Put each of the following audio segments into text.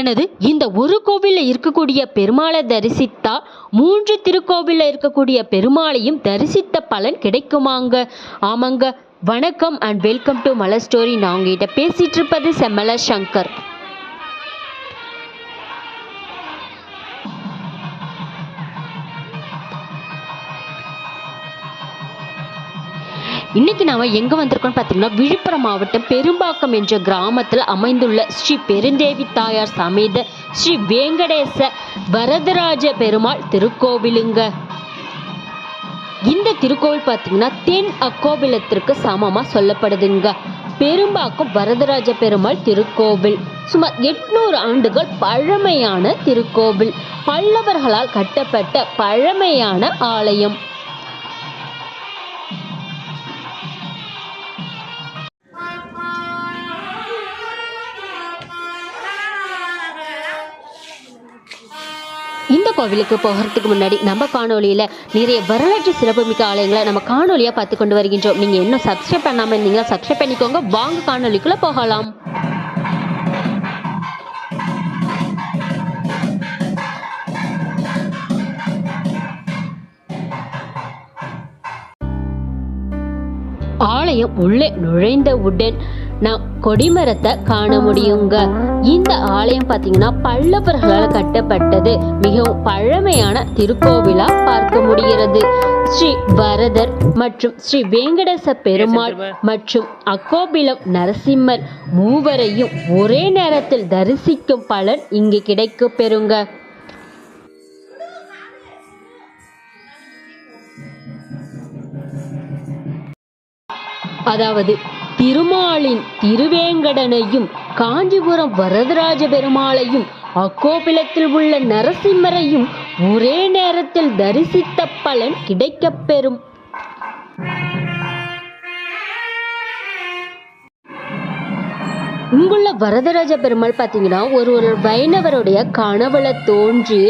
எனது இந்த ஒரு கோவிலில் இருக்கக்கூடிய பெருமாளை தரிசித்தா மூன்று திருக்கோவிலில் இருக்கக்கூடிய பெருமாளையும் தரிசித்த பலன் கிடைக்குமாங்க. ஆமாங்க. வணக்கம் and welcome to Malar story நான் உங்ககிட்ட பேசிட்டு இருப்பது செம்மல சங்கர். இன்னைக்கு நாம எங்க வந்திருக்கோம்னு பார்த்தீங்கன்னா விழுப்புரம் மாவட்டம் பெரும்பாக்கம் என்ற கிராமத்தில் அமைந்துள்ள ஸ்ரீ பெருந்தேவி தாயார் சமேத ஸ்ரீ வேங்கடேச வரதராஜ பெருமாள் திருக்கோவிலுங்க. இந்த திருக்கோவில் பார்த்தீங்கன்னா தென் அக்கோவிலத்திற்கு சமமா சொல்லப்படுதுங்க. பெரும்பாக்கம் வரதராஜ பெருமாள் திருக்கோவில். சுமார் எட்நூறு ஆண்டுகள் பழமையான திருக்கோவில். பல்லவர்களால் கட்டப்பட்ட பழமையான ஆலயம். இந்த கோவிலுக்கு போகிறதுக்கு முன்னாடி நம்ம காணொலியில் நிறைய வரலாற்று சிறப்புமிக்க ஆலயங்களை நம்ம காணொலியாக பார்த்து கொண்டு வருகின்றோம். நீங்கள் இன்னும் சப்ஸ்கிரைப் பண்ணாமல் இருந்தீங்கன்னா சப்ஸ்கிரைப் பண்ணிக்கோங்க. வாங்க காணொலிக்குள்ளே போகலாம். ஆலயம் உள்ளே நுழைந்த உடன் நாம் கொடிமரத்தை காண முடியுங்க. இந்த ஆலயம் பார்த்தீங்கன்னா பல்லவர்களால் கட்டப்பட்டது. மிகவும் பழமையான திருக்கோவிலா பார்க்க முடிகிறது. ஸ்ரீ வரதர் மற்றும் ஸ்ரீ வெங்கடேச பெருமாள் மற்றும் அக்கோபிலம் நரசிம்மர் மூவரையும் ஒரே நேரத்தில் தரிசிக்கும் பலன் இங்கு கிடைக்க பெறுங்க. அதாவது திருமாலின் திருவேங்கடனையும் காஞ்சிபுரம் வரதராஜ பெருமாளையும் அக்கோபிலத்தில் உள்ள நரசிம்மரையும் ஒரே நேரத்தில் தரிசித்த பலன் கிடைக்கப் பெறும். இங்குள்ள வரதராஜ பெருமாள் பார்த்தீங்கன்னா ஒரு ஒரு வைணவருடைய கனவுல தோன்றி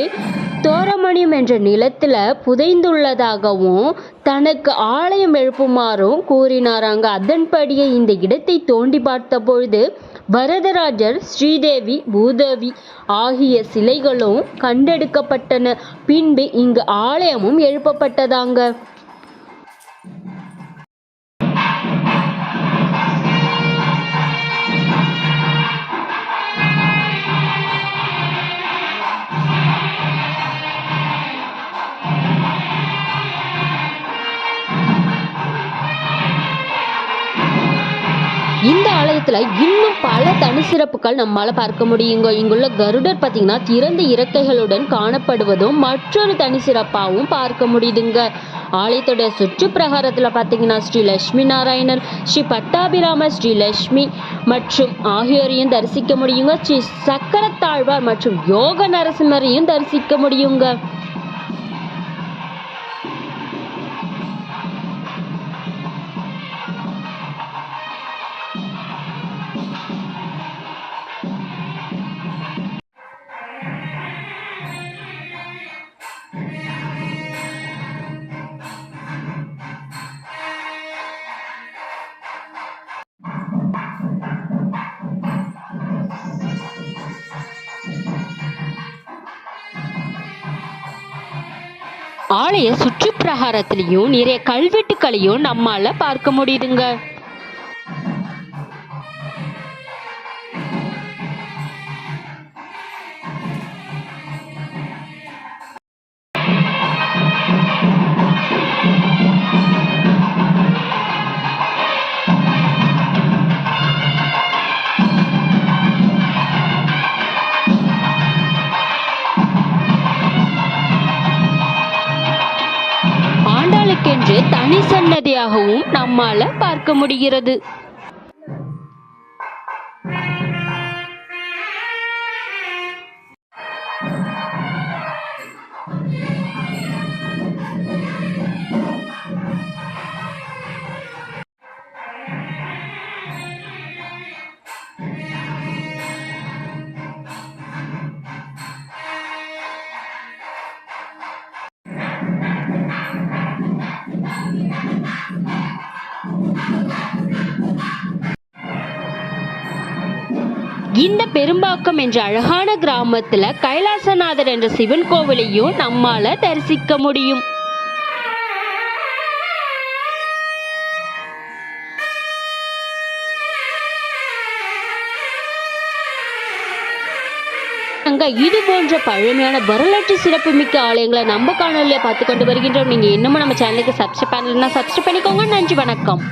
தோரமணியம் என்ற நிலத்தில் புதைந்துள்ளதாகவும் தனக்கு ஆலயம் எழுப்புமாறும் கூறினாராங்க அதன்படியே இந்த இடத்தை தோண்டி பார்த்தபொழுது வரதராஜர் ஸ்ரீதேவி பூதேவி ஆகிய சிலைகளும் கண்டெடுக்கப்பட்டன. பின்பு இங்கு ஆலயமும் எழுப்பப்பட்டதாங்க. இந்த இன்னும் பல தனி சிறப்புகள் நம்மால பார்க்க முடியுங்க. இங்குள்ள கருடர் பார்த்தீங்கன்னா திறந்த இறக்கைகளுடன் காணப்படுவதும் மற்றொரு தனி சிறப்பாகவும் பார்க்க முடியுதுங்க. ஆலயத்தோட சுற்று பிரகாரத்தில் பார்த்தீங்கன்னா ஸ்ரீ லட்சுமி நாராயணர் ஸ்ரீ பட்டாபிராம ஸ்ரீ லட்சுமி மற்றும் ஆகியோரையும் தரிசிக்க முடியுங்க. ஸ்ரீ சக்கரத்தாழ்வார் மற்றும் யோக நரசிம்மரையும் தரிசிக்க முடியுங்க. ஆலய சுற்றுப்பிரகாரத்திலையும் நிறைய கல்வெட்டுக்களையும் நம்மால பார்க்க முடியுதுங்க. என்று தனி சன்னதியாகவும் நம்மால பார்க்க முடிகிறது. இந்த பெரும்பாக்கம் என்ற அழகான கிராமத்துல கைலாசநாதர் என்ற சிவன் கோவிலையும் நம்மால தரிசிக்க முடியும். அங்க இது போன்ற பழமையான வரலாற்று சிறப்புமிக்க ஆலயங்களை நம்ம காணொலியை பார்த்து கொண்டு வருகின்றோம். நீங்க இன்னமும் நம்ம சேனலுக்கு சப்ஸ்கிரைப் பண்ணலன்னா சப்ஸ்கிரைப் பண்ணிக்கோங்க. நன்றி வணக்கம்.